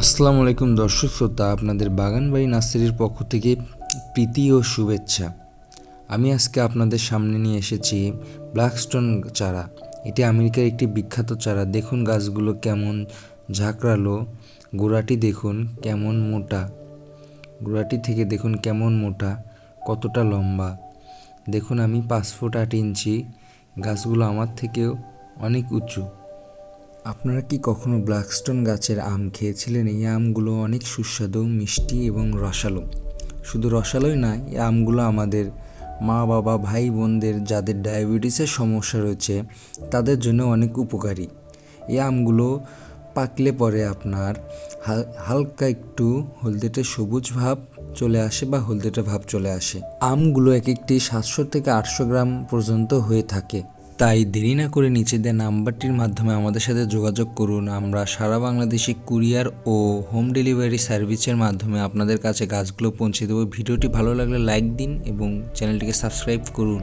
আসসালামু আলাইকুম দর্শক শ্রোতা, আপনাদের বাগানবাড়ি নার্সারির পক্ষ থেকে প্রীতি ও শুভেচ্ছা। আমি আজকে আপনাদের সামনে নিয়ে এসেছি ব্ল্যাকস্টোন চারা। এটি আমেরিকার একটি বিখ্যাত চারা। দেখুন গাছগুলো কেমন ঝাঁকড়ালো। গোড়াটি দেখুন কেমন মোটা। গোড়াটি থেকে দেখুন কেমন মোটা, কতটা লম্বা। দেখুন আমি পাঁচ ফুট আট ইঞ্চি। গাছগুলো আমার থেকেও অনেক উঁচু। আপনারা কি কখনো ব্ল্যাকস্টোন গাছের আম খেয়েছিলেন? এই আমগুলো অনেক সুস্বাদু, মিষ্টি এবং রসালো। শুধু রসালোই না এই আমগুলো আমাদের মা, বাবা, ভাই, বোনদের যাদের ডায়াবেটিসের সমস্যা রয়েছে, তাদের জন্য অনেক উপকারী। এই আমগুলো পাকলে পরে আপনার হালকা একটু হলদেটে সবুজ ভাব চলে আসে বা হলদেটে ভাব চলে আসে। আমগুলো এক একটি সাতশো থেকে আটশো গ্রাম পর্যন্ত হয়ে থাকে। তাই দেরি না করে নিচে দেওয়া নাম্বারটির মাধ্যমে আমাদের সাথে যোগাযোগ করুন। আমরা সারা বাংলাদেশি কুরিয়ার ও হোম ডেলিভারি সার্ভিসের মাধ্যমে আপনাদের কাছে গাছগুলো পৌঁছে দেবো। ভিডিওটি ভালো লাগলে লাইক দিন এবং চ্যানেলটিকে সাবস্ক্রাইব করুন।